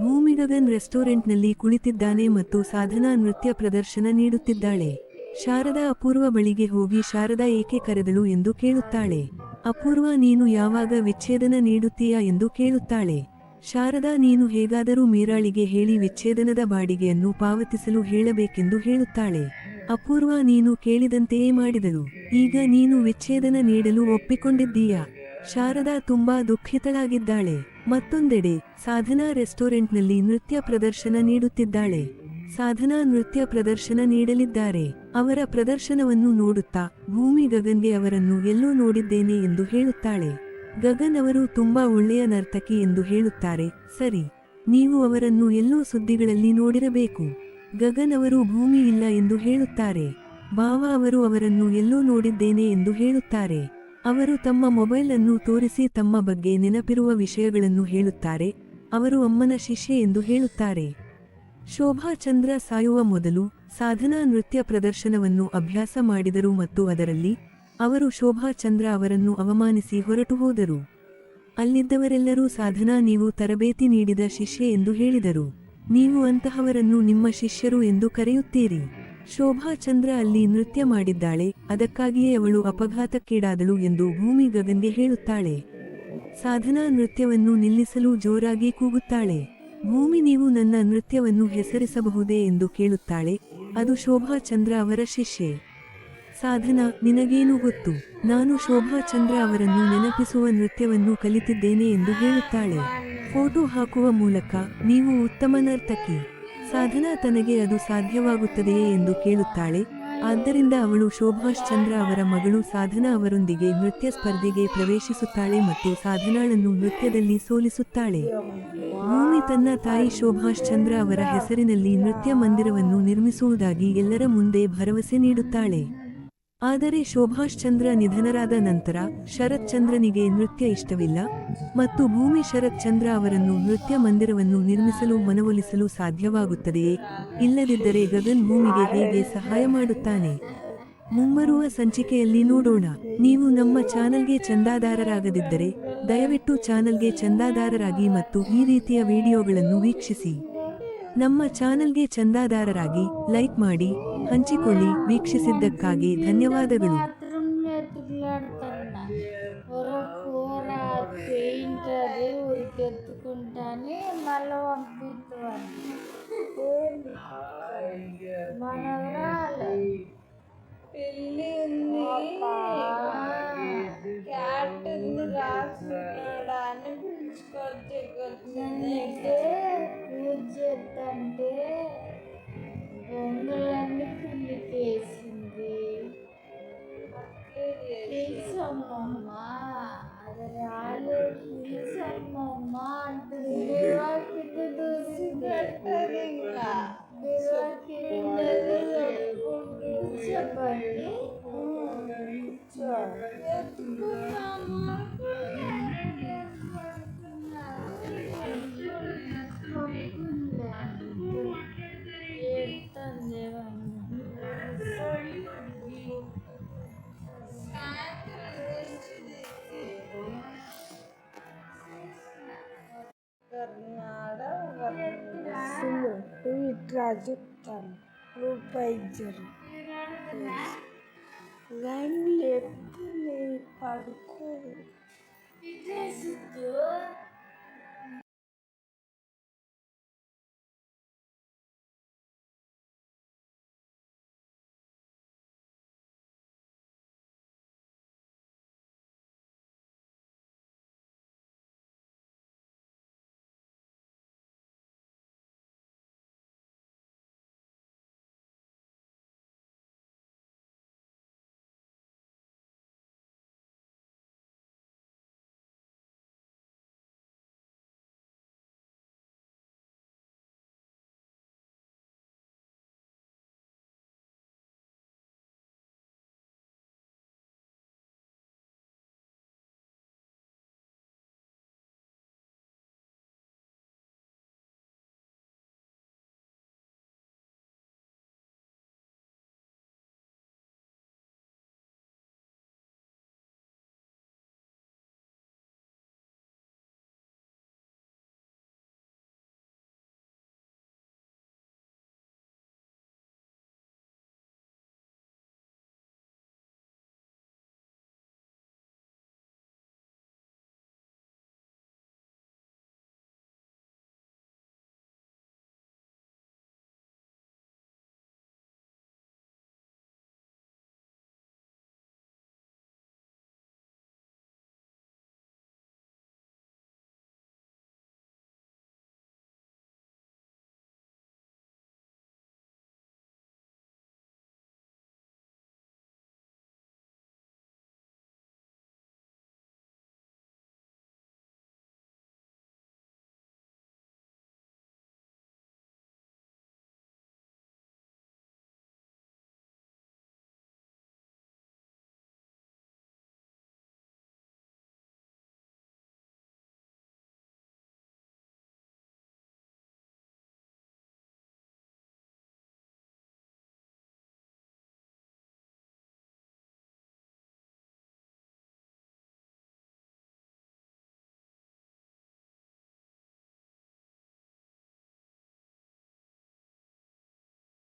ಭೂಮಿಗಗನ್ ರೆಸ್ಟೋರೆಂಟ್ನಲ್ಲಿ ಕುಳಿತಿದ್ದಾನೆ ಮತ್ತು ಸಾಧನಾ ನೃತ್ಯ ಪ್ರದರ್ಶನ ನೀಡುತ್ತಿದ್ದಾಳೆ. ಶಾರದಾ ಅಪೂರ್ವ ಬಳಿಗೆ ಹೋಗಿ ಶಾರದಾ ಏಕೆ ಕರೆದಳು ಎಂದು ಕೇಳುತ್ತಾಳೆ. ಅಪೂರ್ವ, ನೀನು ಯಾವಾಗ ವಿಚ್ಛೇದನ ನೀಡುತ್ತೀಯಾ ಎಂದು ಕೇಳುತ್ತಾಳೆ. ಶಾರದಾ, ನೀನು ಹೇಗಾದರೂ ಮೀರಾಳಿಗೆ ಹೇಳಿ ವಿಚ್ಛೇದನದ ಬಾಡಿಗೆಯನ್ನು ಪಾವತಿಸಲು ಹೇಳಬೇಕೆಂದು ಹೇಳುತ್ತಾಳೆ. ಅಪೂರ್ವ, ನೀನು ಕೇಳಿದಂತೆಯೇ ಮಾಡಿದಳು. ಈಗ ನೀನು ವಿಚ್ಛೇದನ ನೀಡಲು ಒಪ್ಪಿಕೊಂಡಿದ್ದೀಯಾ? ಶಾರದಾ ತುಂಬಾ ದುಃಖಿತಳಾಗಿದ್ದಾಳೆ. ಮತ್ತೊಂದೆಡೆ, ಸಾಧನಾ ರೆಸ್ಟೋರೆಂಟ್ನಲ್ಲಿ ನೃತ್ಯ ಪ್ರದರ್ಶನ ನೀಡುತ್ತಿದ್ದಾಳೆ. ಸಾಧನಾ ನೃತ್ಯ ಪ್ರದರ್ಶನ ನೀಡಲಿದ್ದಾರೆ. ಅವರ ಪ್ರದರ್ಶನವನ್ನು ನೋಡುತ್ತಾ, ಭೂಮಿ ಗಗನ್ಗೆ ಅವರನ್ನು ಎಲ್ಲೋ ನೋಡಿದ್ದೇನೆ ಎಂದು ಹೇಳುತ್ತಾಳೆ. ಗಗನ್ ಅವರು ತುಂಬಾ ಒಳ್ಳೆಯ ನರ್ತಕಿ ಎಂದು ಹೇಳುತ್ತಾರೆ. ಸರಿ, ನೀವು ಅವರನ್ನು ಎಲ್ಲೋ ಸುದ್ದಿಗಳಲ್ಲಿ ನೋಡಿರಬೇಕು. ಗಗನ್ ಅವರು ಭೂಮಿ ಇಲ್ಲ ಎಂದು ಹೇಳುತ್ತಾರೆ. ಭಾವ ಅವರು ಅವರನ್ನು ಎಲ್ಲೋ ನೋಡಿದ್ದೇನೆ ಎಂದು ಹೇಳುತ್ತಾರೆ. ಅವರು ತಮ್ಮ ಮೊಬೈಲ್ ಅನ್ನು ತೋರಿಸಿ ತಮ್ಮ ಬಗ್ಗೆ ನೆನಪಿರುವ ವಿಷಯಗಳನ್ನು ಹೇಳುತ್ತಾರೆ. ಅವರು ಅಮ್ಮನ ಶಿಷ್ಯೆ ಎಂದು ಹೇಳುತ್ತಾರೆ. ಶೋಭಾ ಚಂದ್ರ ಸಾಯುವ ಮೊದಲು ಸಾಧನಾ ನೃತ್ಯ ಪ್ರದರ್ಶನವನ್ನು ಅಭ್ಯಾಸ ಮಾಡಿದರು ಮತ್ತು ಅದರಲ್ಲಿ ಅವರು ಶೋಭಾ ಚಂದ್ರ ಅವರನ್ನು ಅವಮಾನಿಸಿ ಹೊರಟು ಹೋದರು. ಅಲ್ಲಿದ್ದವರೆಲ್ಲರೂ ಸಾಧನಾ ನೀವು ತರಬೇತಿ ನೀಡಿದ ಶಿಷ್ಯೆ ಎಂದು ಹೇಳಿದರು. ನೀವು ಅಂತಹವರನ್ನು ನಿಮ್ಮ ಶಿಷ್ಯರು ಎಂದು ಕರೆಯುತ್ತೀರಿ. ಶೋಭಾ ಚಂದ್ರ ಅಲ್ಲಿ ನೃತ್ಯ ಮಾಡಿದ್ದಾಳೆ, ಅದಕ್ಕಾಗಿಯೇ ಅವಳು ಅಪಘಾತಕ್ಕೀಡಾದಳು ಎಂದು ಭೂಮಿ ಗಗನ್ಗೆ ಹೇಳುತ್ತಾಳೆ. ಸಾಧನಾ ನೃತ್ಯವನ್ನು ನಿಲ್ಲಿಸಲು ಜೋರಾಗಿ ಕೂಗುತ್ತಾಳೆ. ಭೂಮಿ, ನೀವು ನನ್ನ ನೃತ್ಯವನ್ನು ಹೆಸರಿಸಬಹುದೇ ಎಂದು ಕೇಳುತ್ತಾಳೆ. ಅದು ಶೋಭಾ ಚಂದ್ರ ಅವರ ಶಿಷ್ಯೆ. ಸಾಧನ, ನಿನಗೇನು ಗೊತ್ತು? ನಾನು ಶೋಭಾ ಚಂದ್ರ ಅವರನ್ನು ನೆನಪಿಸುವ ನೃತ್ಯವನ್ನು ಕಲಿತಿದ್ದೇನೆ ಎಂದು ಹೇಳುತ್ತಾಳೆ. ಫೋಟೋ ಹಾಕುವ ಮೂಲಕ ನೀವು ಉತ್ತಮ ನರ್ತಕಿ ಸಾಧನಾ ತನಗೆ ಅದು ಸಾಧ್ಯವಾಗುತ್ತದೆಯೇ ಎಂದು ಕೇಳುತ್ತಾಳೆ. ಆದ್ದರಿಂದ ಅವಳು ಶೋಭಾಷ್ ಚಂದ್ರ ಅವರ ಮಗಳು ಸಾಧನಾ ಅವರೊಂದಿಗೆ ನೃತ್ಯ ಸ್ಪರ್ಧೆಗೆ ಪ್ರವೇಶಿಸುತ್ತಾಳೆ ಮತ್ತು ಸಾಧನಾಳನ್ನು ನೃತ್ಯದಲ್ಲಿ ಸೋಲಿಸುತ್ತಾಳೆ. ಭೂಮಿ ತನ್ನ ತಾಯಿ ಶೋಭಾಷ್ ಚಂದ್ರ ಅವರ ಹೆಸರಿನಲ್ಲಿ ನೃತ್ಯ ಮಂದಿರವನ್ನು ನಿರ್ಮಿಸುವುದಾಗಿ ಎಲ್ಲರ ಮುಂದೆ ಭರವಸೆ ನೀಡುತ್ತಾಳೆ. ಆದರೆ ಶೋಭಾಷ್ ಚಂದ್ರ ನಿಧನರಾದ ನಂತರ ಶರತ್ ಚಂದ್ರನಿಗೆ ನೃತ್ಯ ಇಷ್ಟವಿಲ್ಲ ಮತ್ತು ಭೂಮಿ ಶರತ್ ಚಂದ್ರ ಅವರನ್ನು ನೃತ್ಯ ಮಂದಿರವನ್ನು ನಿರ್ಮಿಸಲು ಮನವೊಲಿಸಲು ಸಾಧ್ಯವಾಗುತ್ತದೆಯೇ? ಇಲ್ಲದಿದ್ದರೆ ಗಗನ್ ಭೂಮಿಗೆ ಹೇಗೆ ಸಹಾಯ ಮಾಡುತ್ತಾನೆ? ಮುಂಬರುವ ಸಂಚಿಕೆಯಲ್ಲಿ ನೋಡೋಣ. ನೀವು ನಮ್ಮ ಚಾನಲ್ಗೆ ಚಂದಾದಾರರಾಗದಿದ್ದರೆ ದಯವಿಟ್ಟು ಚಾನಲ್ಗೆ ಚಂದಾದಾರರಾಗಿ ಮತ್ತು ಈ ರೀತಿಯ ವಿಡಿಯೋಗಳನ್ನು ವೀಕ್ಷಿಸಿ. ನಮ್ಮ ಚಾನಲ್ಗೆ ಚಂದಾದಾರರಾಗಿ ಲೈಕ್ ಮಾಡಿ ಹಂಚಿಕೊಳ್ಳಿ ವೀಕ್ಷಿಸಿದ್ದಕ್ಕಾಗಿ ಧನ್ಯವಾದಗಳು బాత్రూమ్ ఎత్తుకులాడుతున్నా కూర కూర పెయింట్ అది ఉరికెత్తుకుంటానే మళ్ళీ పంపిస్తాను మనవరాలు పెళ్ళి ఉంది క్యాట్ ఉంది రాసుకున్నాడా అని పిలుచుకొచ్చి சமமா அதனால் சமமா திருவாக்கிட்டு தூசி கட்டுறீங்களா सुनो ट्रांजेक्शन प्रोपाइजर लाइम लेफ़्ट में पढ़ को